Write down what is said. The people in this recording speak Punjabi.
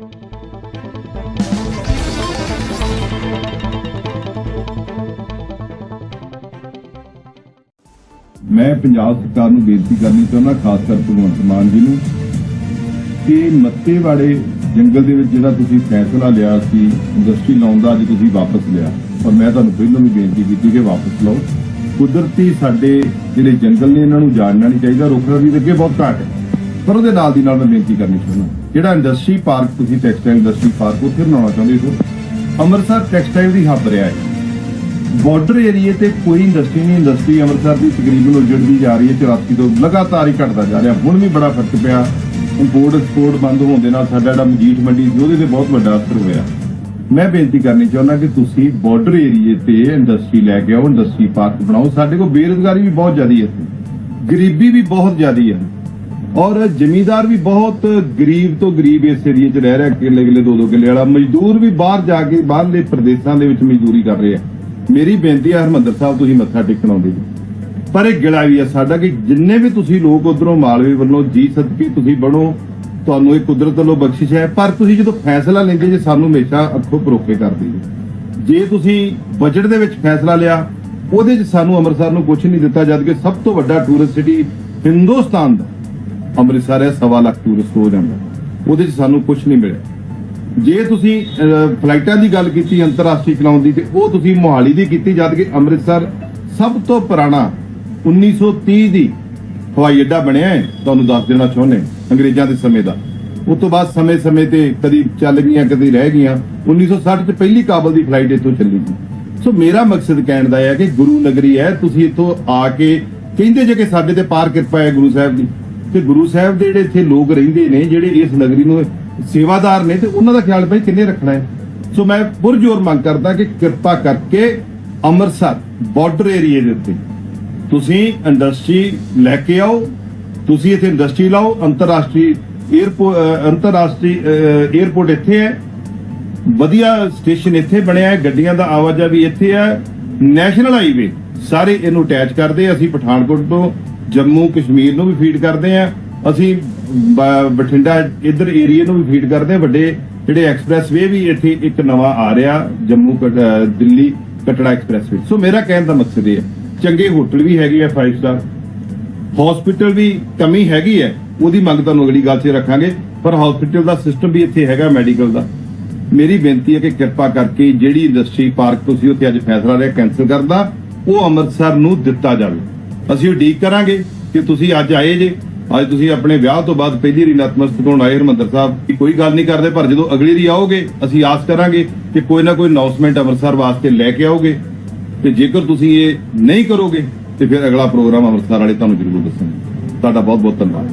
ਮੈਂ ਪੰਜਾਬ ਸਰਕਾਰ ਨੂੰ ਬੇਨਤੀ ਕਰਨੀ ਚਾਹੁੰਦਾ, ਖਾਸ ਕਰ ਭਗਵੰਤ ਮਾਨ ਜੀ ਨੂੰ, ਕਿ ਮੱਤੇ ਵਾਲੇ ਜੰਗਲ ਦੇ ਵਿੱਚ ਜਿਹੜਾ ਤੁਸੀਂ ਫੈਸਲਾ ਲਿਆ ਸੀ ਇੰਡਸਟਰੀ ਲਾਉਣ ਦਾ ਅੱਜ ਤੁਸੀਂ ਵਾਪਸ ਲਿਆ। ਪਰ ਮੈਂ ਤੁਹਾਨੂੰ ਪਹਿਲਾਂ ਵੀ ਬੇਨਤੀ ਕੀਤੀ ਕਿ ਵਾਪਸ ਲਓ। ਕੁਦਰਤੀ ਸਾਡੇ ਜਿਹੜੇ ਜੰਗਲ ਨੇ, ਇਹਨਾਂ ਨੂੰ ਜਾਣਨਾ ਨਹੀਂ ਚਾਹੀਦਾ ਰੁੱਖ ਵੀ ਅੱਗੇ ਬਹੁਤ ਘੱਟ ਹੈ। ਪਰ ਉਹਦੇ ਨਾਲ ਦੀ ਨਾਲ ਮੈਂ ਬੇਨਤੀ ਕਰਨੀ ਚਾਹੁੰਦਾ ਜਿਹੜਾ ਇੰਡਸਟਰੀ ਪਾਰਕ ਤੁਸੀਂ ਟੈਕਸਟਾਈਲ ਇੰਡਸਟਰੀ ਪਾਰਕ ਉੱਥੇ ਬਣਾਉਣਾ ਚਾਹੁੰਦੇ ਹੋ, ਅੰਮ੍ਰਿਤਸਰ ਟੈਕਸਟਾਈਲ ਦੀ ਹੱਬ ਰਿਹਾ ਹੈ। ਬਾਰਡਰ ਏਰੀਏ ਤੇ ਕੋਈ ਇੰਡਸਟਰੀ ਨਹੀਂ ਇੰਡਸਟਰੀ ਅੰਮ੍ਰਿਤਸਰ ਦੀ ਤਕਰੀਬਨ ਉਜੜਦੀ ਜਾ ਰਹੀ ਹੈ 84 ਤੋਂ ਲਗਾਤਾਰ ਹੀ ਘਟਦਾ ਜਾ ਰਿਹਾ। ਹੁਣ ਵੀ ਬੜਾ ਫ਼ਰਕ ਪਿਆ। ਇੰਪੋਰਟ ਐਕਸਪੋਰਟ ਬੰਦ ਹੋਣ ਦੇ ਨਾਲ ਸਾਡਾ ਜਿਹੜਾ ਮਜੀਠ ਮੰਡੀ ਸੀ, ਉਹਦੇ ਤੇ ਬਹੁਤ ਵੱਡਾ ਅਸਰ ਹੋਇਆ। ਮੈਂ ਬੇਨਤੀ ਕਰਨੀ ਚਾਹੁੰਦਾ ਕਿ ਤੁਸੀਂ ਬਾਰਡਰ ਏਰੀਏ ਤੇ ਇੰਡਸਟਰੀ ਲੈ ਕੇ ਆਓ ਇੰਡਸਟਰੀ ਪਾਰਕ ਬਣਾਓ। ਸਾਡੇ ਕੋਲ ਬੇਰੁਜ਼ਗਾਰੀ ਵੀ ਬਹੁਤ ਜ਼ਿਆਦੀ ਹੈ ਇੱਥੇ। ਗਰੀਬੀ ਵੀ ਬਹੁਤ ਜ਼ਿਆਦੀ ਹੈ। ਔਰ ਜ਼ਮੀਂਦਾਰ ਵੀ ਬਹੁਤ ਗਰੀਬ ਤੋਂ ਗਰੀਬ ਇਸ ਏਰੀਏ 'ਚ ਰਹਿ ਰਿਹਾ, ਕਿੱਲੇ ਕਿੱਲੇ ਦੋ ਦੋ ਕਿੱਲੇ ਵਾਲਾ। ਮਜ਼ਦੂਰ ਵੀ ਬਾਹਰ ਜਾ ਕੇ, ਬਾਹਰਲੇ ਪ੍ਰਦੇਸ਼ਾਂ ਦੇ ਵਿੱਚ ਮਜ਼ਦੂਰੀ ਕਰ ਰਿਹਾ ਮੇਰੀ ਬੇਨਤੀ ਹੈ ਹਰਮੰਦਰ ਸਾਹਿਬ, ਤੁਸੀਂ ਮੱਥਾ ਟੇਕਣ ਆਉਂਦੇ ਜੀ। ਪਰ ਇਹ ਗਿਲਾ ਵੀ ਹੈ ਸਾਡਾ ਕਿ ਜਿੰਨੇ ਵੀ ਤੁਸੀਂ ਲੋਕ ਉਧਰੋਂ ਮਾਲਵੇ ਵੱਲੋਂ ਜੀ ਸਦਕੇ ਤੁਸੀਂ ਬਣੋ, ਤੁਹਾਨੂੰ ਇਹ ਕੁਦਰਤ ਵੱਲੋਂ ਬਖਸ਼ਿਸ਼ ਹੈ। ਪਰ ਤੁਸੀਂ ਜਦੋਂ ਫੈਸਲਾ ਲੈਂਦੇ ਜੇ, ਸਾਨੂੰ ਹਮੇਸ਼ਾ ਅੱਖੋਂ ਪਰੋਖੇ ਕਰਦੇ ਜੀ। ਜੇ ਤੁਸੀਂ ਬਜਟ ਦੇ ਵਿੱਚ ਫੈਸਲਾ ਲਿਆ, ਉਹਦੇ 'ਚ ਸਾਨੂੰ ਅੰਮ੍ਰਿਤਸਰ ਨੂੰ ਕੁਝ ਨਹੀਂ ਦਿੱਤਾ ਜਦ ਕਿ ਸਭ ਤੋਂ ਵੱਡਾ ਟੂਰਿਸਟ ਸਿਟੀ ਹਿੰਦੁਸਤਾਨ ਦਾ ਅੰਮ੍ਰਿਤਸਰ ਹੈ, ਸਵਾ ਲੱਖ ਟੂਰਿਸਟ ਹੋ ਜਾਂਦਾ। ਉਹਦੇ 'ਚ ਸਾਨੂੰ ਕੁਝ ਨਹੀਂ ਮਿਲਿਆ। ਜੇ ਤੁਸੀਂ ਫਲਾਈਟਾਂ ਦੀ ਗੱਲ ਕੀਤੀ, ਅੰਤਰਰਾਸ਼ਟਰੀ ਚਲਾਉਣ ਦੀ, ਤੇ ਉਹ ਤੁਸੀਂ ਮੋਹਾਲੀ ਦੀ ਕੀਤੀ, ਜਦ ਕਿ ਅੰਮ੍ਰਿਤਸਰ ਸਭ ਤੋਂ ਪੁਰਾਣਾ 1930 ਦੀ ਹਵਾਈ ਅੱਡਾ ਬਣਿਆ ਹੈ, ਤੁਹਾਨੂੰ ਦੱਸ ਦੇਣਾ ਚਾਹੁੰਦੇ ਅੰਗਰੇਜ਼ਾਂ ਦੇ ਸਮੇਂ ਦਾ। ਉਸ ਤੋਂ ਬਾਅਦ ਸਮੇਂ-ਸਮੇਂ ਤੇ ਕਦੀ ਚੱਲ ਗਈਆਂ, ਕਦੀ ਰਹਿ ਗਈਆਂ। 1960 ਚ ਪਹਿਲੀ ਕਾਬਲ ਦੀ ਫਲਾਈਟ ਇੱਥੋਂ ਚੱਲੀ ਸੀ। ਸੋ ਮੇਰਾ ਮਕਸਦ ਕਹਿਣ ਦਾ ਹੈ ਕਿ ਗੁਰੂ ਨਗਰੀ ਹੈ, ਤੁਸੀਂ ਇੱਥੋਂ ਆ ਕੇ, ਕਹਿੰਦੇ ਜੇ ਕਿ ਸਾਡੇ ਤੇ ਪਾਰ ਕਿਰਪਾ ਹੈ ਗੁਰੂ ਸਾਹਿਬ ਦੀ ਤੇ ਗੁਰੂ ਸਾਹਿਬ ਦੇ ਜਿਹੜੇ ਇੱਥੇ ਲੋਕ ਰਹਿੰਦੇ ਨੇ, ਜਿਹੜੇ ਇਸ ਨਗਰੀ ਨੂੰ ਸੇਵਾਦਾਰ ਨੇ, ਤੇ ਉਹਨਾਂ ਦਾ ਖਿਆਲ ਭਾਈ ਕਿੰਨੇ ਰੱਖਣਾ ਹੈ? ਸੋ ਮੈਂ ਪੁਰਜੋਰ ਮੰਗ ਕਰਦਾ ਕਿ ਕਿਰਪਾ ਕਰਕੇ ਅੰਮ੍ਰਿਤਸਰ ਬਾਰਡਰ ਏਰੀਏ ਦੇ ਉੱਤੇ ਤੁਸੀਂ ਇੰਡਸਟਰੀ ਲੈ ਕੇ ਆਓ, ਤੁਸੀਂ ਇੱਥੇ ਇੰਡਸਟਰੀ ਲਾਓ, ਅੰਤਰਰਾਸ਼ਟਰੀ 에ਅਰਪੋਰਟ ਅੰਤਰਰਾਸ਼ਟਰੀ 에ਅਰਪੋਰਟ ਇੱਥੇ ਹੈ, ਵਧੀਆ ਸਟੇਸ਼ਨ ਇੱਥੇ ਬਣਿਆ ਹੈ, ਗੱਡੀਆਂ ਦਾ ਆਵਾਜਾਈ ਵੀ ਇੱਥੇ ਹੈ ਨੈਸ਼ਨਲ ਹਾਈਵੇ ਸਾਰੇ ਇਹਨੂੰ ਅਟੈਚ ਕਰਦੇ ਅਸੀਂ ਪਠਾਨਕੋਟ ਤੋਂ ਜੰਮੂ ਕਸ਼ਮੀਰ ਨੂੰ ਵੀ ਫੀਡ ਕਰਦੇ ਆ। ਅਸੀਂ ਬਠਿੰਡਾ ਇਧਰ ਏਰੀਆ ਨੂੰ ਵੀ ਫੀਡ ਕਰਦੇ ਆ। ਵੱਡੇ ਜਿਹੜੇ ਐਕਸਪ੍ਰੈਸਵੇ ਵੀ ਇੱਥੇ ਇੱਕ ਨਵਾਂ ਆ ਰਿਹਾ, ਜੰਮੂ ਦਿੱਲੀ ਕਟੜਾ ਐਕਸਪ੍ਰੈਸਵੇ ਸੋ ਮੇਰਾ ਕਹਿਣ ਦਾ ਮਕਸਦ ਇਹ ਹੈ ਚੰਗੇ ਹੋਟਲ ਵੀ ਹੈਗੇ ਆ 5 ਸਟਾਰ ਹਸਪੀਟਲ ਵੀ ਕਮੀ ਹੈਗੀ ਹੈ ਉਹਦੀ ਮੰਗ ਤੁਹਾਨੂੰ ਅਗਲੀ ਗੱਲ 'ਚ ਰੱਖਾਂਗੇ। ਪਰ ਹਸਪੀਟਲ ਦਾ ਸਿਸਟਮ ਵੀ ਇੱਥੇ ਹੈਗਾ ਮੈਡੀਕਲ ਦਾ। ਮੇਰੀ ਬੇਨਤੀ ਹੈ ਕਿ ਕਿਰਪਾ ਕਰਕੇ ਜਿਹੜੀ ਇੰਡਸਟਰੀ ਪਾਰਕ ਤੁਸੀਂ ਉੱਥੇ ਅੱਜ ਫੈਸਲਾ ਲਿਆ ਕੈਨਸਲ ਕਰਦਾ, ਉਹ ਅੰਮ੍ਰਿਤਸਰ ਨੂੰ ਦਿੱਤਾ ਜਾਵੇ। ਅਸੀਂ ਉਡੀਕ ਕਰਾਂਗੇ ਕਿ ਤੁਸੀਂ ਅੱਜ ਆਏ ਜੇ। ਅੱਜ ਤੁਸੀਂ ਆਪਣੇ ਵਿਆਹ ਤੋਂ ਬਾਅਦ ਪਹਿਲੀ ਰੀ ਨਤਮਸਤਕ ਹੋਣ ਆਏ ਹਰਮੰਦਰ ਸਾਹਿਬ ਕਿ ਕੋਈ ਗੱਲ ਨਹੀਂ ਕਰਦੇ, ਪਰ ਜਦੋਂ ਅਗਲੀ ਰੀ ਆਓਗੇ, ਅਸੀਂ ਆਸ ਕਰਾਂਗੇ ਕਿ ਕੋਈ ਨਾ ਕੋਈ ਅਨਾਉਂਸਮੈਂਟ ਅੰਮ੍ਰਿਤਸਰ ਵਾਸਤੇ ਲੈ ਕੇ ਆਓਗੇ। ਤੇ ਜੇਕਰ ਤੁਸੀਂ ਇਹ ਨਹੀਂ ਕਰੋਗੇ, ਤੇ ਫਿਰ ਅਗਲਾ ਪ੍ਰੋਗਰਾਮ ਅੰਮ੍ਰਿਤਸਰ ਵਾਲੇ ਤੁਹਾਨੂੰ ਜ਼ਰੂਰ ਦੱਸਣਗੇ ਤੁਹਾਡਾ ਬਹੁਤ ਬਹੁਤ ਧੰਨਵਾਦ।